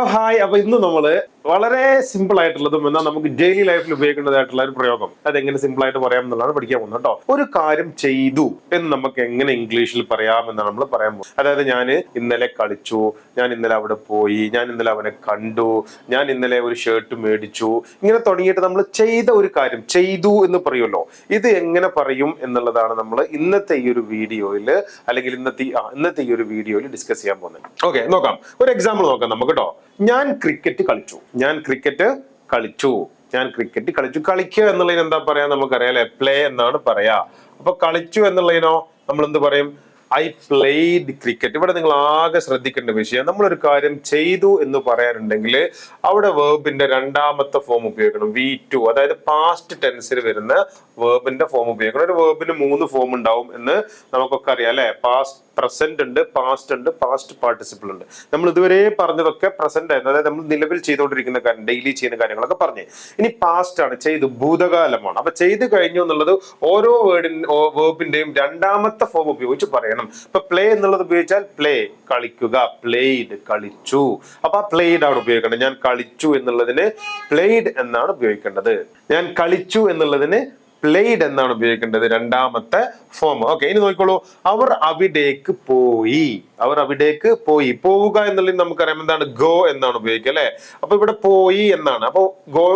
Hello hi. അപ്പൊ ഇന്ന് നമ്മൾ വളരെ സിമ്പിൾ ആയിട്ടുള്ളതും എന്നാൽ നമുക്ക് ഡെയിലി ലൈഫിൽ ഉപയോഗിക്കേണ്ടതായിട്ടുള്ള ഒരു പ്രയോഗം. അത് എങ്ങനെ സിമ്പിൾ ആയിട്ട് പറയാം എന്നുള്ളതാണ് പഠിക്കാൻ പോകുന്നത് കേട്ടോ. ഒരു കാര്യം ചെയ്തു എന്ന് നമുക്ക് എങ്ങനെ ഇംഗ്ലീഷിൽ പറയാം എന്നാണ് നമ്മൾ പറയാൻ പോകുന്നത്. അതായത് ഞാൻ ഇന്നലെ കളിച്ചു ഞാൻ ഇന്നലെ അവിടെ പോയി ഞാൻ ഇന്നലെ അവനെ കണ്ടു ഞാൻ ഇന്നലെ ഒരു ഷർട്ട് മേടിച്ചു. ഇങ്ങനെ തുടങ്ങിയിട്ട് നമ്മൾ ചെയ്ത ഒരു കാര്യം ചെയ്തു എന്ന് പറയുമല്ലോ. ഇത് എങ്ങനെ പറയും എന്നുള്ളതാണ് നമ്മൾ ഇന്നത്തെ ഈ ഒരു വീഡിയോയിൽ അല്ലെങ്കിൽ ഇന്നത്തെ ഇന്നത്തെ ഈ ഒരു വീഡിയോയിൽ ഡിസ്കസ് ചെയ്യാൻ പോകുന്നത്. ഓക്കെ നോക്കാം. ഒരു എക്സാമ്പിൾ നോക്കാം നമുക്ക് കേട്ടോ. ഞാൻ ക്രിക്കറ്റ് കളിച്ചു. ഞാൻ ക്രിക്കറ്റ് കളിച്ചു. ഞാൻ ക്രിക്കറ്റ് കളിച്ചു. കളിക്കുക എന്നുള്ളതിന് എന്താ പറയാ? നമുക്കറിയാലേ പ്ലേ എന്നാണ് പറയാ. അപ്പൊ കളിച്ചു എന്നുള്ളതിനോ നമ്മൾ എന്ത് പറയും? ഐ പ്ലേഡ് ക്രിക്കറ്റ് ഇവിടെ നിങ്ങൾ ആകെ ശ്രദ്ധിക്കേണ്ട വിഷയം നമ്മളൊരു കാര്യം ചെയ്തു എന്ന് പറയാനുണ്ടെങ്കിൽ അവിടെ വേർബിന്റെ രണ്ടാമത്തെ ഫോം ഉപയോഗിക്കണം. വി ടു അതായത് പാസ്റ്റ് ടെൻസിൽ വരുന്ന വേർബിന്റെ ഫോം ഉപയോഗിക്കണം. ഒരു വേർബിന് മൂന്ന് ഫോം ഉണ്ടാവും എന്ന് നമുക്കൊക്കെ അറിയാം അല്ലെ? പാസ്റ്റ് പ്രസന്റ് ഉണ്ട് പാസ്റ്റ് ഉണ്ട് പാസ്റ്റ് പാർട്ടിസിപ്പിൾ ഉണ്ട്. നമ്മൾ ഇതുവരെ പറഞ്ഞതൊക്കെ പ്രസന്റ് ആയിരുന്നു. അതായത് നമ്മൾ നിലവിൽ ചെയ്തുകൊണ്ടിരിക്കുന്ന കാര്യം ഡെയിലി ചെയ്യുന്ന കാര്യങ്ങളൊക്കെ പറഞ്ഞു. ഇനി പാസ്റ്റ് ആണ് ചെയ്തു ഭൂതകാലമാണ്. അപ്പൊ ചെയ്തു കഴിഞ്ഞു എന്നുള്ളത് ഓരോ വേർഡിൻ വേർബിന്റെയും രണ്ടാമത്തെ ഫോം ഉപയോഗിച്ച് പറയണം. ഇപ്പൊ പ്ലേ എന്നുള്ളത് ഉപയോഗിച്ചാൽ പ്ലേ കളിക്കുക. പ്ലേഡ് കളിച്ചു. അപ്പൊ ആ പ്ലേഡ് ആണ് ഉപയോഗിക്കേണ്ടത്. ഞാൻ കളിച്ചു എന്നുള്ളതിന് പ്ലേഡ് എന്നാണ് ഉപയോഗിക്കേണ്ടത്. ഞാൻ കളിച്ചു എന്നുള്ളതിന് പ്ലേഡ് എന്നാണ് ഉപയോഗിക്കേണ്ടത് രണ്ടാമത്തെ ഫോം ഓക്കെ ഇനി നോക്കിക്കോളൂ. അവർ അവിടേക്ക് പോയി. അവർ അവിടേക്ക് പോയി. പോവുക എന്നുള്ളത് നമുക്കറിയാം എന്താണ് ഗോ എന്നാണ് ഉപയോഗിക്കുക അല്ലെ? അപ്പൊ ഇവിടെ പോയി എന്നാണ്. അപ്പൊ ഗോ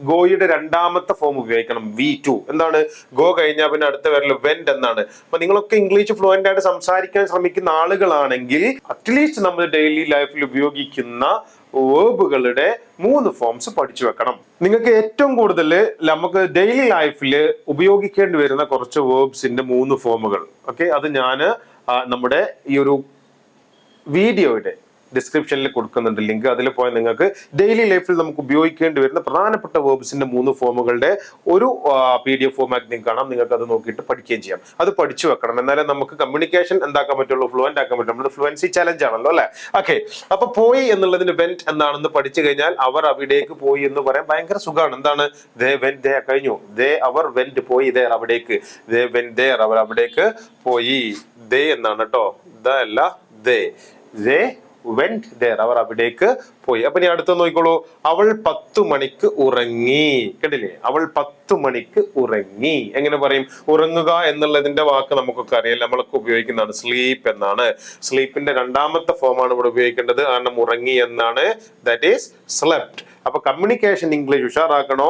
ഗോയുടെ രണ്ടാമത്തെ ഫോം ഉപയോഗിക്കണം. വി ടു എന്താണ്? ഗോ കഴിഞ്ഞാൽ പിന്നെ അടുത്ത വരൽ വെന്റ് എന്നാണ്. അപ്പൊ നിങ്ങളൊക്കെ ഇംഗ്ലീഷ് ഫ്ലുവന്റ് ആയിട്ട് സംസാരിക്കാൻ ശ്രമിക്കുന്ന ആളുകളാണെങ്കിൽ അറ്റ്ലീസ്റ്റ് നമ്മൾ ഡെയിലി ലൈഫിൽ ഉപയോഗിക്കുന്ന വേർബുകളുടെ മൂന്ന് ഫോംസ് പഠിച്ചു വെക്കണം. നിങ്ങൾക്ക് ഏറ്റവും കൂടുതൽ നമുക്ക് ഡെയിലി ലൈഫിൽ ഉപയോഗിക്കേണ്ടി വരുന്ന കുറച്ച് വേർബ്സിന്റെ മൂന്ന് ഫോമുകൾ ഓക്കെ അത് ഞാൻ നമ്മുടെ ഈ ഒരു വീഡിയോയുടെ ഡിസ്ക്രിപ്ഷനിൽ കൊടുക്കുന്നുണ്ട്. ലിങ്ക് അതിൽ പോയാൽ നിങ്ങൾക്ക് ഡെയിലി ലൈഫിൽ നമുക്ക് ഉപയോഗിക്കേണ്ടി വരുന്ന പ്രധാനപ്പെട്ട വേർബ്സിന്റെ മൂന്ന് ഫോമുകളുടെ ഒരു പി ഡി എഫ് ഫോമാക്കി നിങ്ങൾക്ക് കാണാം. നിങ്ങൾക്ക് അത് നോക്കിയിട്ട് പഠിക്കുകയും ചെയ്യാം. അത് പഠിച്ചു വെക്കണം. എന്നാലേ നമുക്ക് കമ്മ്യൂണിക്കേഷൻ എന്താക്കാൻ പറ്റുള്ളൂ? ഫ്ലുവന്റ് ആക്കാൻ പറ്റുള്ളൂ. നമ്മുടെ ഫ്ലുവൻസി ചലഞ്ച് ആണല്ലോ അല്ലേ? ഓക്കെ അപ്പൊ പോയി എന്നുള്ളതിന് വെന്റ് എന്താണെന്ന് പഠിച്ചു കഴിഞ്ഞാൽ അവർ അവിടേക്ക് പോയി എന്ന് പറയാൻ ഭയങ്കര സുഖമാണ്. എന്താണ്? ദേ വെന്റ് ദേ കഴിഞ്ഞു. ദേ അവർ വെന്റ് പോയി ദേ അവിടേക്ക്. ദേ വെന്റ് ദേർ അവർ അവിടേക്ക് പോയി. ദേ എന്നാണ് കേട്ടോ ഇതല്ല ദേ ദേ വെന്റ് ദർ അവർ അവിടേക്ക് പോയി. അപ്പൊ ഇനി അടുത്ത നോക്കിക്കോളൂ. അവൾ പത്തു മണിക്ക് ഉറങ്ങി. കേട്ടില്ലേ? അവൾ പത്തു മണിക്ക് ഉറങ്ങി. എങ്ങനെ പറയും? ഉറങ്ങുക എന്നുള്ളതിന്റെ വാക്ക് നമുക്കൊക്കെ അറിയാം. നമ്മളൊക്കെ ഉപയോഗിക്കുന്നതാണ് സ്ലീപ്പ് എന്നാണ്. സ്ലീപ്പിന്റെ രണ്ടാമത്തെ ഫോമാണ് ഇവിടെ ഉപയോഗിക്കേണ്ടത്. കാരണം ഉറങ്ങി എന്നാണ്. ദാറ്റ് ഈസ് സ്ലെപ്റ്റ് അപ്പൊ കമ്മ്യൂണിക്കേഷൻ ഇംഗ്ലീഷ് ഉഷാറാക്കണോ?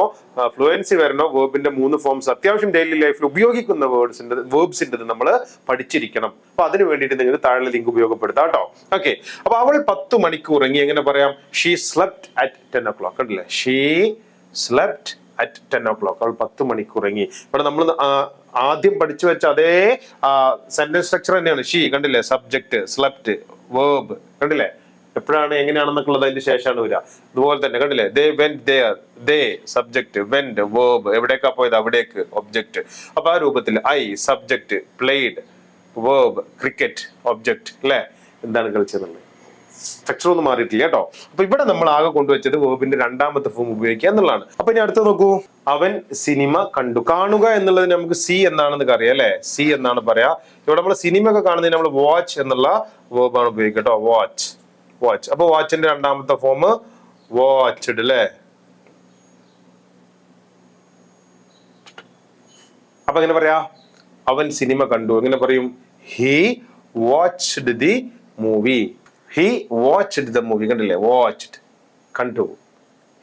ഫ്ലുവൻസി വരണോ? വേർബിന്റെ മൂന്ന് ഫോംസ് അത്യാവശ്യം ഡെയിലി ലൈഫിൽ ഉപയോഗിക്കുന്ന വേർഡ്സിന്റെ വേർബ്സിന്റെ നമ്മൾ പഠിച്ചിരിക്കണം. അപ്പൊ അതിന് വേണ്ടിയിട്ട് നിങ്ങൾ താഴെ ലിങ്ക് ഉപയോഗപ്പെടുത്താം കേട്ടോ. ഓക്കെ അപ്പൊ അവൾ പത്ത് മണിക്കൂർ ഉറങ്ങി എങ്ങനെ പറയാം? She slept at ten o'clock കണ്ടില്ലേ? She slept at ten o'clock അവൾ പത്ത് മണിക്കൂർ ഉറങ്ങി ഇവിടെ നമ്മൾ ആദ്യം പഠിച്ചു വെച്ച അതേ സെന്റൻസ് സ്ട്രക്ചർ തന്നെയാണ്. ഷീ കണ്ടില്ലേ? സബ്ജക്ട് സ്ലെപ്റ്റ് വേർബ് കണ്ടില്ലേ? എപ്പോഴാണ് എങ്ങനെയാണെന്നൊക്കെ ഉള്ളത് അതിന്റെ ശേഷമാണ് വരിക. അതുപോലെ തന്നെ കണ്ടില്ലേ? They went there they subject went verb എവിടേക്കാ പോയത്? അവിടേക്ക്. ഒബ്ജക്ട് അപ്പൊ ആ രൂപത്തിൽ I subject played verb cricket object അല്ലേ എന്താണ് കളിച്ചതെന്നുള്ളത്? സ്ട്രക്ചർ ഒന്നും മാറിയിട്ടില്ല കേട്ടോ. അപ്പൊ ഇവിടെ നമ്മൾ ആകെ കൊണ്ടുവച്ചത് വേർബിന്റെ രണ്ടാമത്തെ ഫോം ഉപയോഗിക്കുക എന്നുള്ളതാണ്. അപ്പൊ ഇനി അടുത്ത നോക്കൂ. അവൻ സിനിമ കണ്ടു. കാണുക എന്നുള്ളത് നമുക്ക് സി എന്നാണെന്ന് അറിയാം അല്ലെ സി എന്നാണ് പറയാ. ഇവിടെ നമ്മൾ സിനിമ ഒക്കെ കാണുന്നതിന് നമ്മൾ വാച്ച് എന്നുള്ള വേർബാണ് ഉപയോഗിക്കുക കേട്ടോ. വാച്ച് വാച്ച് അപ്പൊ വാച്ചിന്റെ രണ്ടാമത്തെ ഫോം വാച്ച്ഡ് അല്ലേ അപ്പൊ എങ്ങനെ പറയാ? അവൻ സിനിമ കണ്ടു. എങ്ങനെ പറയും? He watched the movie he watched the movie കണ്ടില്ലേ? വാച്ച്ഡ് കണ്ടു.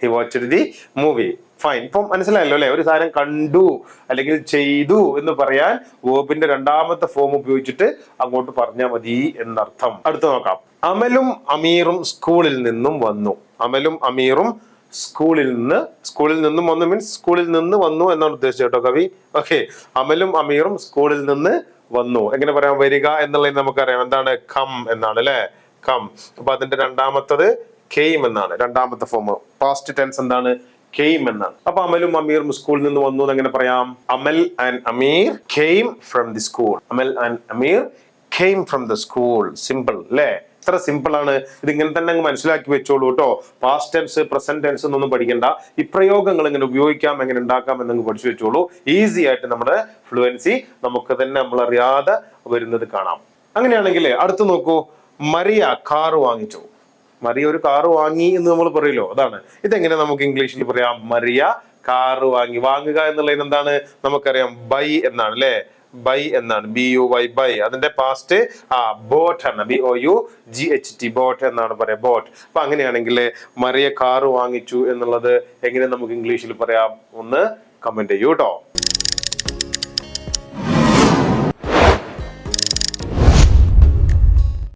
He watched the movie fine ഇപ്പം മനസ്സിലായല്ലോ അല്ലെ? ഒരു സാധനം കണ്ടു അല്ലെങ്കിൽ ചെയ്തു എന്ന് പറയാൻ വേബിന്റെ രണ്ടാമത്തെ ഫോം ഉപയോഗിച്ചിട്ട് അങ്ങോട്ട് പറഞ്ഞാൽ മതി എന്നർത്ഥം. അടുത്ത് നോക്കാം. അമലും അമീറും സ്കൂളിൽ നിന്നും വന്നു. അമലും അമീറും സ്കൂളിൽ നിന്ന് സ്കൂളിൽ നിന്നും വന്നു മീൻസ് സ്കൂളിൽ നിന്ന് വന്നു എന്നാണ് ഉദ്ദേശിച്ചത് കേട്ടോ കവി. ഓക്കെ അമലും അമീറും സ്കൂളിൽ നിന്ന് വന്നു. എങ്ങനെ പറയാം? വരിക എന്നുള്ളത് നമുക്കറിയാം. എന്താണ്? കം എന്നാണ് അല്ലെ? കം. അപ്പൊ അതിന്റെ രണ്ടാമത്തത് കെയിം എന്നാണ്. രണ്ടാമത്തെ ഫോം പാസ്റ്റ് ടെൻസ് എന്താണ്? കെയിം എന്നാണ്. അപ്പൊ അമലും അമീറും സ്കൂളിൽ നിന്ന് വന്നു എന്ന് എങ്ങനെ പറയാം. Amal and Amir came from the school Amal and Amir came from the school simple അല്ലേ? ഇത്ര സിമ്പിൾ ആണ്. ഇത് ഇങ്ങനെ തന്നെ അങ്ങ് മനസ്സിലാക്കി വെച്ചോളൂ കേട്ടോ. പാസ്റ്റ് ടെൻസ് പ്രസന്റ് ടെൻസ് എന്നൊന്നും പഠിക്കണ്ട. ഈ പ്രയോഗങ്ങൾ എങ്ങനെ ഉപയോഗിക്കാം എങ്ങനെ ഉണ്ടാക്കാം എന്നങ്ങ് പഠിച്ചു വെച്ചോളൂ. ഈസി ആയിട്ട് നമ്മുടെ ഫ്ലുവൻസി നമുക്ക് തന്നെ നമ്മൾ അറിയാതെ വരുന്നത് കാണാം. അങ്ങനെയാണെങ്കിൽ അടുത്ത് നോക്കൂ. മരിയ കാർ വാങ്ങിച്ചു. മറിയ ഒരു കാറ് വാങ്ങി എന്ന് നമ്മൾ പറയല്ലോ. അതാണ്. ഇതെങ്ങനെ നമുക്ക് ഇംഗ്ലീഷിൽ പറയാം? മറിയ കാറ് വാങ്ങി. വാങ്ങുക എന്നുള്ളതിന് എന്താണ്? നമുക്കറിയാം ബൈ എന്നാണ് അല്ലേ? ബൈ എന്നാണ്. B U Y buy. അതിന്റെ പാസ്റ്റ് ആ ബോട്ട് ആണ്. B O U G H T. Bought എന്നാണ് പറയാ ബോട്ട്. അപ്പൊ അങ്ങനെയാണെങ്കിൽ മറിയ കാറ് വാങ്ങിച്ചു എന്നുള്ളത് എങ്ങനെ നമുക്ക് ഇംഗ്ലീഷിൽ പറയാം? ഒന്ന് കമന്റ് ചെയ്യൂ കേട്ടോ